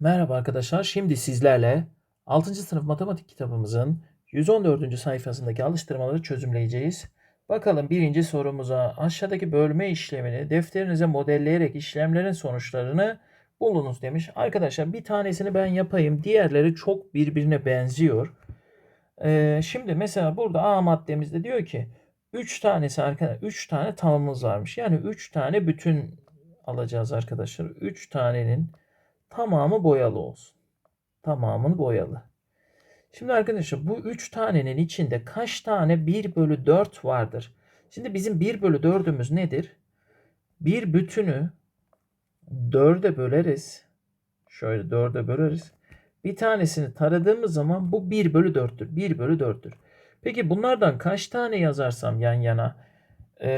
Merhaba arkadaşlar. Şimdi sizlerle 6. sınıf matematik kitabımızın 114. sayfasındaki alıştırmaları çözümleyeceğiz. Bakalım birinci sorumuza aşağıdaki bölme işlemini defterinize modelleyerek işlemlerin sonuçlarını bulunuz demiş. Arkadaşlar bir tanesini ben yapayım. Diğerleri çok birbirine benziyor. Ee, şimdi mesela burada A maddemizde diyor ki 3 tanesi arkadaşlar 3 tane tamamımız varmış. Yani 3 tane bütün alacağız arkadaşlar. 3 tanenin tamamı boyalı olsun. Tamamını boyalı. Şimdi arkadaşlar bu 3 tanenin içinde kaç tane 1 bölü 4 vardır? Şimdi bizim 1 bölü 4'ümüz nedir? Bir bütünü 4'e böleriz. Şöyle 4'e böleriz. Bir tanesini taradığımız zaman bu 1 bölü 4'tür. 1 bölü 4'tür. Peki bunlardan kaç tane yazarsam yan yana e,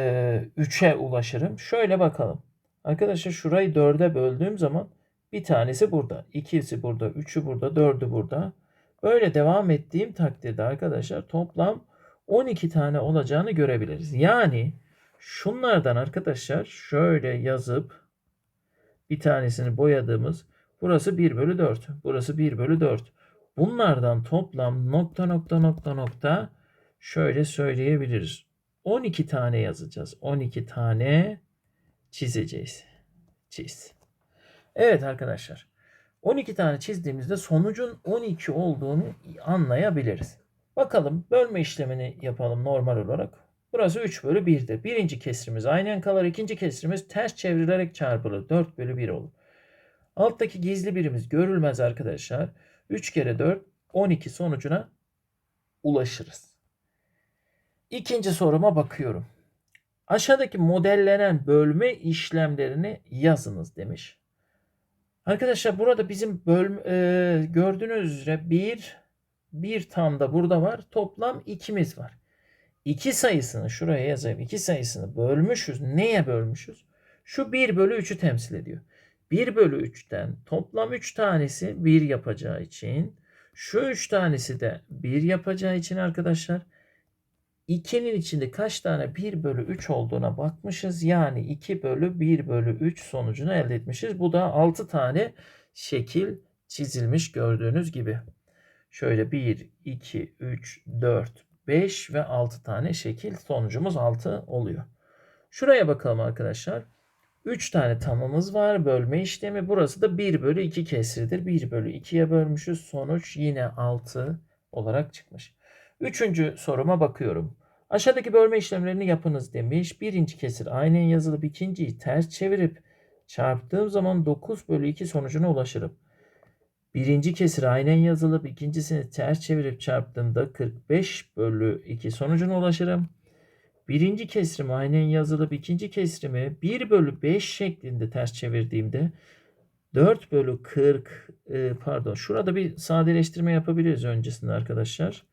3'e ulaşırım? Şöyle bakalım. Arkadaşlar şurayı 4'e böldüğüm zaman bir tanesi burada, ikisi burada, üçü burada, dördü burada. Böyle devam ettiğim takdirde arkadaşlar toplam 12 tane olacağını görebiliriz. Yani şunlardan arkadaşlar şöyle yazıp bir tanesini boyadığımız burası 1 bölü 4. Burası 1 bölü 4. Bunlardan toplam nokta nokta nokta nokta şöyle söyleyebiliriz. 12 tane yazacağız. 12 tane çizeceğiz. Çiz. Evet arkadaşlar. 12 tane çizdiğimizde sonucun 12 olduğunu anlayabiliriz. Bakalım bölme işlemini yapalım normal olarak. Burası 3 bölü 1'dir. Birinci kesrimiz aynen kalır. ikinci kesrimiz ters çevrilerek çarpılır. 4 bölü 1 olur. Alttaki gizli birimiz görülmez arkadaşlar. 3 kere 4 12 sonucuna ulaşırız. İkinci soruma bakıyorum. Aşağıdaki modellenen bölme işlemlerini yazınız demiş. Arkadaşlar burada bizim bölüm e, gördüğünüz üzere bir bir tam da burada var. Toplam ikimiz var. 2 sayısını şuraya yazayım. 2 sayısını bölmüşüz. Neye bölmüşüz? Şu 1 bölü 3'ü temsil ediyor. 1 bölü 3'ten toplam 3 tanesi 1 yapacağı için şu 3 tanesi de 1 yapacağı için arkadaşlar 2'nin içinde kaç tane 1 bölü 3 olduğuna bakmışız. Yani 2 bölü 1 bölü 3 sonucunu elde etmişiz. Bu da 6 tane şekil çizilmiş gördüğünüz gibi. Şöyle 1, 2, 3, 4, 5 ve 6 tane şekil sonucumuz 6 oluyor. Şuraya bakalım arkadaşlar. 3 tane tamamız var. Bölme işlemi. Burası da 1 bölü 2 kesridir. 1 bölü 2'ye bölmüşüz. Sonuç yine 6 olarak çıkmış. Üçüncü soruma bakıyorum. Aşağıdaki bölme işlemlerini yapınız demiş. Birinci kesir aynen yazılıp ikinciyi ters çevirip çarptığım zaman 9 bölü 2 sonucuna ulaşırım. Birinci kesir aynen yazılıp ikincisini ters çevirip çarptığımda 45 bölü 2 sonucuna ulaşırım. Birinci kesrimi aynen yazılıp ikinci kesrimi 1 bölü 5 şeklinde ters çevirdiğimde 4 bölü 40 e, pardon şurada bir sadeleştirme yapabiliriz öncesinde arkadaşlar.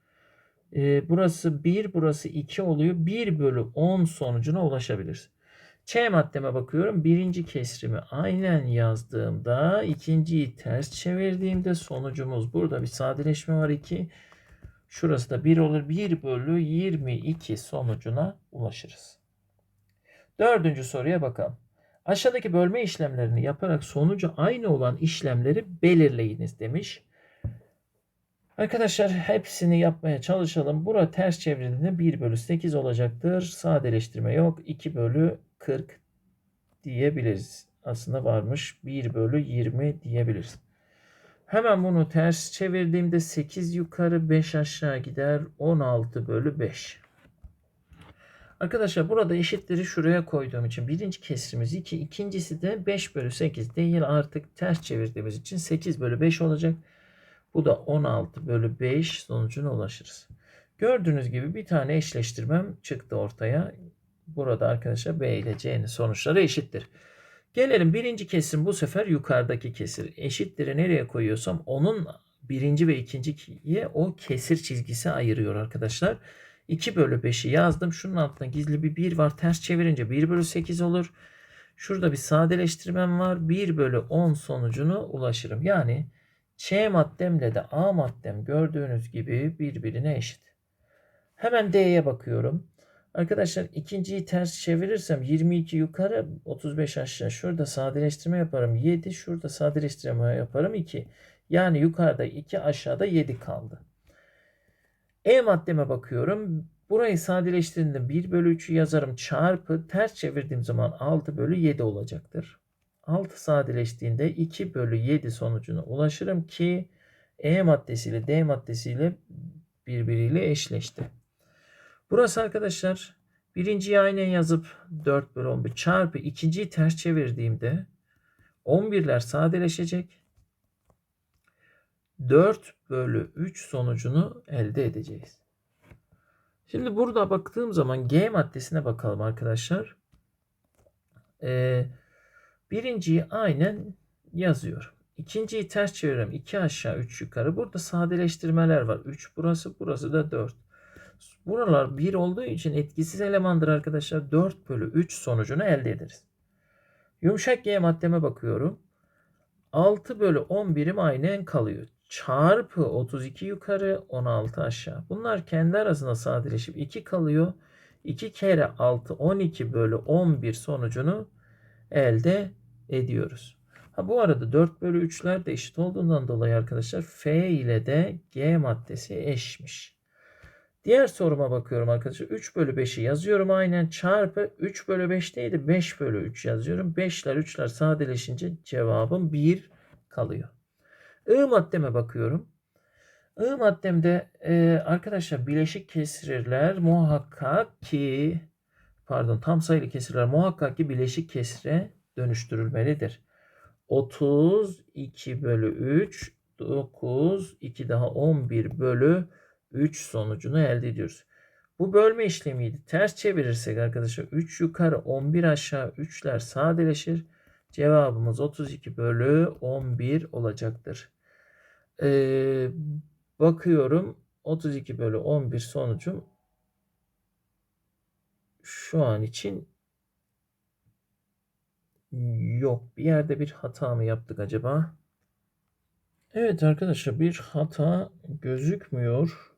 E, burası 1 burası 2 oluyor. 1 bölü 10 sonucuna ulaşabiliriz. Ç maddeme bakıyorum. Birinci kesrimi aynen yazdığımda ikinciyi ters çevirdiğimde sonucumuz burada bir sadeleşme var 2. Şurası da 1 olur. 1 bölü 22 sonucuna ulaşırız. Dördüncü soruya bakalım. Aşağıdaki bölme işlemlerini yaparak sonucu aynı olan işlemleri belirleyiniz demiş. Arkadaşlar hepsini yapmaya çalışalım. Bura ters çevrildiğinde 1 bölü 8 olacaktır. Sadeleştirme yok. 2 bölü 40 diyebiliriz. Aslında varmış. 1 bölü 20 diyebiliriz. Hemen bunu ters çevirdiğimde 8 yukarı 5 aşağı gider. 16 bölü 5. Arkadaşlar burada eşitleri şuraya koyduğum için birinci kesrimiz 2. ikincisi de 5 bölü 8 değil artık ters çevirdiğimiz için 8 bölü 5 olacak. Bu da 16 bölü 5 sonucuna ulaşırız. Gördüğünüz gibi bir tane eşleştirmem çıktı ortaya. Burada arkadaşlar B ile C'nin sonuçları eşittir. Gelelim birinci kesim bu sefer yukarıdaki kesir. Eşitleri nereye koyuyorsam onun birinci ve ikinciye o kesir çizgisi ayırıyor arkadaşlar. 2 bölü 5'i yazdım. Şunun altında gizli bir 1 var. Ters çevirince 1 bölü 8 olur. Şurada bir sadeleştirmem var. 1 bölü 10 sonucuna ulaşırım. Yani Ç maddemle de A maddem gördüğünüz gibi birbirine eşit. Hemen D'ye bakıyorum. Arkadaşlar ikinciyi ters çevirirsem 22 yukarı 35 aşağı. Şurada sadeleştirme yaparım 7. Şurada sadeleştirme yaparım 2. Yani yukarıda 2 aşağıda 7 kaldı. E maddeme bakıyorum. Burayı sadeleştirdiğimde 1 bölü 3'ü yazarım çarpı ters çevirdiğim zaman 6 bölü 7 olacaktır. 6 sadeleştiğinde 2 bölü 7 sonucuna ulaşırım ki E maddesiyle D maddesiyle birbiriyle eşleşti. Burası arkadaşlar birinciyi aynen yazıp 4 bölü 11 çarpı ikinciyi ters çevirdiğimde 11'ler sadeleşecek. 4 bölü 3 sonucunu elde edeceğiz. Şimdi burada baktığım zaman G maddesine bakalım arkadaşlar. Ee, birinciyi aynen yazıyorum. İkinciyi ters çeviriyorum. 2 aşağı 3 yukarı. Burada sadeleştirmeler var. 3 burası burası da 4. Buralar 1 olduğu için etkisiz elemandır arkadaşlar. 4 bölü 3 sonucunu elde ederiz. Yumuşak G maddeme bakıyorum. 6 bölü 11'im aynen kalıyor. Çarpı 32 yukarı 16 aşağı. Bunlar kendi arasında sadeleşip 2 kalıyor. 2 kere 6 12 bölü 11 sonucunu elde ediyoruz. Ha bu arada 4 bölü 3'ler de eşit olduğundan dolayı arkadaşlar F ile de G maddesi eşmiş. Diğer soruma bakıyorum arkadaşlar. 3 bölü 5'i yazıyorum aynen çarpı 3 bölü 5 değil de 5 bölü 3 yazıyorum. 5'ler 3'ler sadeleşince cevabım 1 kalıyor. I maddeme bakıyorum. I maddemde e, arkadaşlar bileşik kesirler muhakkak ki pardon tam sayılı kesirler muhakkak ki bileşik kesire dönüştürülmelidir. 32 bölü 3 9 2 daha 11 bölü 3 sonucunu elde ediyoruz. Bu bölme işlemiydi. Ters çevirirsek arkadaşlar 3 yukarı 11 aşağı 3'ler sadeleşir. Cevabımız 32 bölü 11 olacaktır. Ee, bakıyorum 32 bölü 11 sonucum şu an için yok. Bir yerde bir hata mı yaptık acaba? Evet arkadaşlar bir hata gözükmüyor.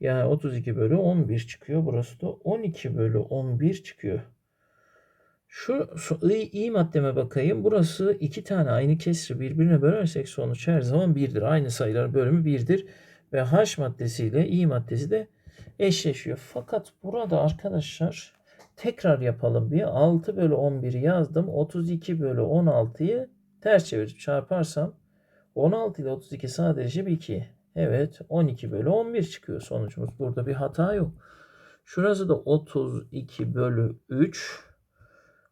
Yani 32 bölü 11 çıkıyor. Burası da 12 bölü 11 çıkıyor. Şu, i, i maddeme bakayım. Burası iki tane aynı kesri birbirine bölersek sonuç her zaman 1'dir. Aynı sayıların bölümü 1'dir. Ve h maddesiyle i maddesi de eşleşiyor. Fakat burada arkadaşlar tekrar yapalım bir. 6 bölü 11'i yazdım. 32 bölü 16'yı ters çevirip çarparsam 16 ile 32 sadeleşip 2. Evet 12 bölü 11 çıkıyor sonucumuz. Burada bir hata yok. Şurası da 32 bölü 3.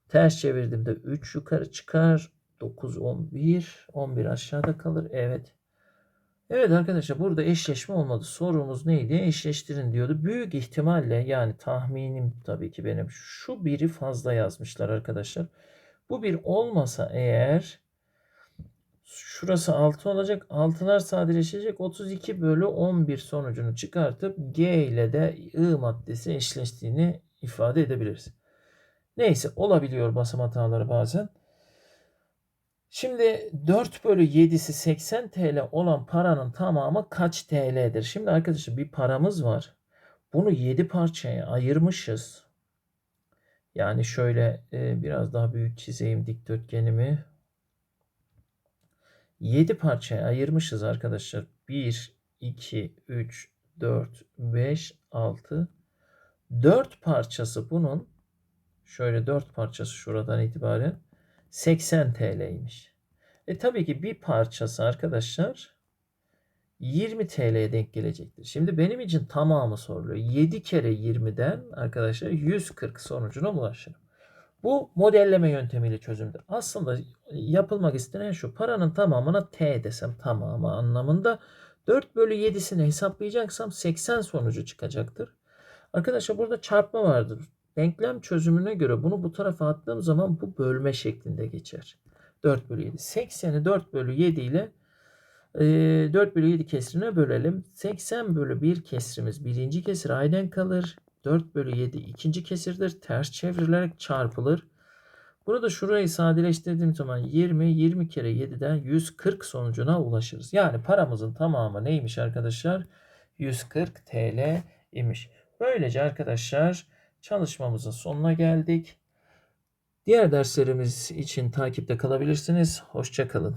Ters çevirdiğimde 3 yukarı çıkar. 9, 11. 11 aşağıda kalır. Evet. Evet arkadaşlar burada eşleşme olmadı. Sorumuz neydi? Eşleştirin diyordu. Büyük ihtimalle yani tahminim tabii ki benim şu biri fazla yazmışlar arkadaşlar. Bu bir olmasa eğer şurası 6 olacak. 6'lar sadeleşecek. 32 bölü 11 sonucunu çıkartıp G ile de I maddesi eşleştiğini ifade edebiliriz. Neyse olabiliyor basım hataları bazen. Şimdi 4 bölü 7'si 80 TL olan paranın tamamı kaç TL'dir? Şimdi arkadaşlar bir paramız var. Bunu 7 parçaya ayırmışız. Yani şöyle e, biraz daha büyük çizeyim dikdörtgenimi. 7 parçaya ayırmışız arkadaşlar. 1, 2, 3, 4, 5, 6. 4 parçası bunun şöyle 4 parçası şuradan itibaren 80 TL'ymiş. E tabii ki bir parçası arkadaşlar 20 TL'ye denk gelecektir. Şimdi benim için tamamı soruluyor. 7 kere 20'den arkadaşlar 140 sonucuna ulaşırım. Bu modelleme yöntemiyle çözümdür. Aslında yapılmak istenen şu. Paranın tamamına T desem tamamı anlamında 4 bölü 7'sini hesaplayacaksam 80 sonucu çıkacaktır. Arkadaşlar burada çarpma vardır. Denklem çözümüne göre bunu bu tarafa attığım zaman bu bölme şeklinde geçer. 4 bölü 7. 80'i 4 bölü 7 ile e, 4 bölü 7 kesrine bölelim. 80 bölü 1 kesrimiz birinci kesir aynen kalır. 4 bölü 7 ikinci kesirdir. Ters çevrilerek çarpılır. Burada şurayı sadeleştirdiğim zaman 20, 20 kere 7'den 140 sonucuna ulaşırız. Yani paramızın tamamı neymiş arkadaşlar? 140 TL imiş. Böylece arkadaşlar çalışmamızın sonuna geldik. Diğer derslerimiz için takipte kalabilirsiniz. Hoşça kalın.